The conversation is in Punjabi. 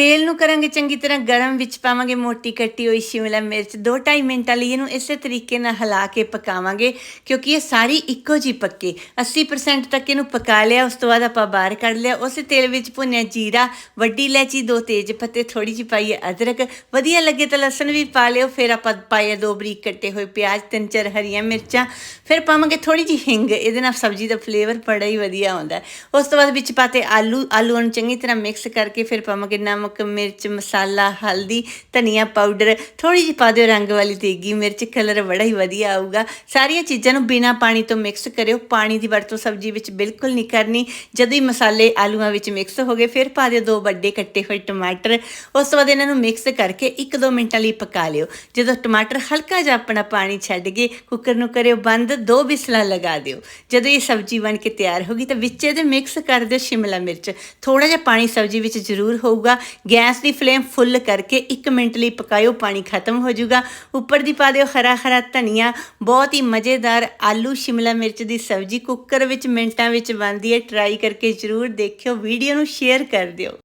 ਤੇਲ ਨੂੰ ਕਰਾਂਗੇ ਚੰਗੀ ਤਰ੍ਹਾਂ, ਗਰਮ ਵਿੱਚ ਪਾਵਾਂਗੇ ਮੋਟੀ ਕੱਟੀ ਹੋਈ ਸ਼ਿਮਲਾ ਮਿਰਚ 2-2.5 ਮਿੰਟਾਂ ਲਈ ਇਹਨੂੰ ਇਸੇ ਤਰੀਕੇ ਨਾਲ ਹਿਲਾ ਕੇ ਪਕਾਵਾਂਗੇ, ਕਿਉਂਕਿ ਇਹ ਸਾਰੀ ਇੱਕੋ ਜੀ ਪੱਕੇ। 80% ਤੱਕ ਇਹਨੂੰ ਪਕਾ ਲਿਆ, ਉਸ ਤੋਂ ਬਾਅਦ ਆਪਾਂ ਬਾਹਰ ਕੱਢ ਲਿਆ। ਉਸੇ ਤੇਲ ਵਿੱਚ ਭੁੰਨਿਆ ਜੀਰਾ, ਵੱਡੀ ਇਲਾਇਚੀ, ਦੋ ਤੇਜ ਪੱਤੇ ਥੋੜੀ ਜਿਹੀ ਪਾਈਏ ਅਦਰਕ। ਵਧੀਆ ਲੱਗੇ ਤਾਂ ਲਸਣ ਵੀ ਪਾ ਲਿਓ, ਫਿਰ ਆਪਾਂ ਪਾਏ ਦੋ ਬਰੀਕ ਕੱਟੇ ਹੋਏ ਪਿਆਜ਼, ਤਿੰਨ ਚਾਰ ਹਰੀਆਂ ਮਿਰਚਾਂ। ਫਿਰ ਪਾਵਾਂਗੇ ਥੋੜੀ ਜਿਹੀ ਹਿੰਗ, ਇਹਦੇ ਨਾਲ ਸਬਜ਼ੀ ਦਾ ਫਲੇਵਰ ਬੜਾ ਹੀ ਵਧੀਆ ਆਉਂਦਾ। ਉਸ ਤੋਂ ਬਾਅਦ ਵਿੱਚ ਪਾਤੇ ਆਲੂ, ਆਲੂਆਂ ਨੂੰ ਚੰਗੀ ਤਰ੍ਹਾਂ ਮਿਕਸ ਕਰਕੇ ਫਿਰ ਪਾਵਾਂਗੇ ਨਮਕ ਮਿਰਚ, ਮਸਾਲਾ, ਹਲਦੀ, ਧਨੀਆ ਪਾਊਡਰ ਥੋੜੀ ਜਿਹੀ ਪਾ ਦਿਓ ਰੰਗ ਵਾਲੀ ਤੇਗੀ, ਮਿਰਚ ਕਲਰ ਬੜਾ ਹੀ ਵਧੀਆ ਆਊਗਾ। ਸਾਰੀਆਂ ਚੀਜ਼ਾਂ ਨੂੰ ਬਿਨਾਂ ਪਾਣੀ ਤੋਂ ਮਿਕਸ ਕਰਿਓ। ਪਾਣੀ ਦੀ ਵਰਤੋਂ ਸਬਜ਼ੀ ਵਿੱਚ ਬਿਲਕੁਲ ਨਹੀਂ ਕਰਨੀ। ਜਦੋਂ ਹੀ ਮਸਾਲੇ ਆਲੂਆਂ ਵਿੱਚ ਮਿਕਸ ਹੋ ਗਏ, ਫਿਰ ਪਾ ਦਿਓ ਦੋ ਵੱਡੇ ਕੱਟੇ ਹੋਏ ਟਮਾਟਰ। ਉਸ ਤੋਂ ਬਾਅਦ ਇਹਨਾਂ ਨੂੰ ਮਿਕਸ ਕਰਕੇ 1-2 ਮਿੰਟਾਂ ਲਈ ਪਕਾ ਲਿਓ। ਜਦੋਂ ਟਮਾਟਰ ਹਲਕਾ ਜਿਹਾ ਆਪਣਾ ਪਾਣੀ ਛੱਡ ਗਏ ਕੁੱਕਰ ਨੂੰ ਕਰਿਓ ਬੰਦ, ਦੋ ਵਿਸਲਾਂ ਲਗਾ ਦਿਓ। ਜਦੋਂ ਇਹ ਸਬਜ਼ੀ ਬਣ ਕੇ ਤਿਆਰ ਹੋ ਗਈ, ਤਾਂ ਵਿੱਚ ਇਹਦੇ ਮਿਕਸ ਕਰ ਦਿਓ ਸ਼ਿਮਲਾ ਮਿਰਚ। ਥੋੜਾ ਜਿਹਾ ਪਾਣੀ ਸਬਜ਼ੀ ਵਿੱਚ ਜ਼ਰੂਰ ਹੋਊਗਾ। ਗੈਸ ਦੀ ਫਲੇਮ ਫੁੱਲ ਕਰਕੇ 1 ਮਿੰਟ ਲਈ ਪਕਾਇਓ, ਪਾਣੀ ਖਤਮ ਹੋ ਜਾਊਗਾ। ਉੱਪਰ ਦੀ ਪਾ ਦਿਓ ਹਰਾ ਹਰਾ ਧਨੀਆ। ਬਹੁਤ ਹੀ ਮਜ਼ੇਦਾਰ ਆਲੂ ਸ਼ਿਮਲਾ ਮਿਰਚ ਦੀ ਸਬਜ਼ੀ ਕੁੱਕਰ ਵਿੱਚ ਮਿੰਟਾਂ ਵਿੱਚ ਬਣਦੀ ਹੈ। ਟਰਾਈ ਕਰਕੇ ਜ਼ਰੂਰ ਦੇਖਿਓ, ਵੀਡੀਓ ਨੂੰ ਸ਼ੇਅਰ ਕਰ ਦਿਓ।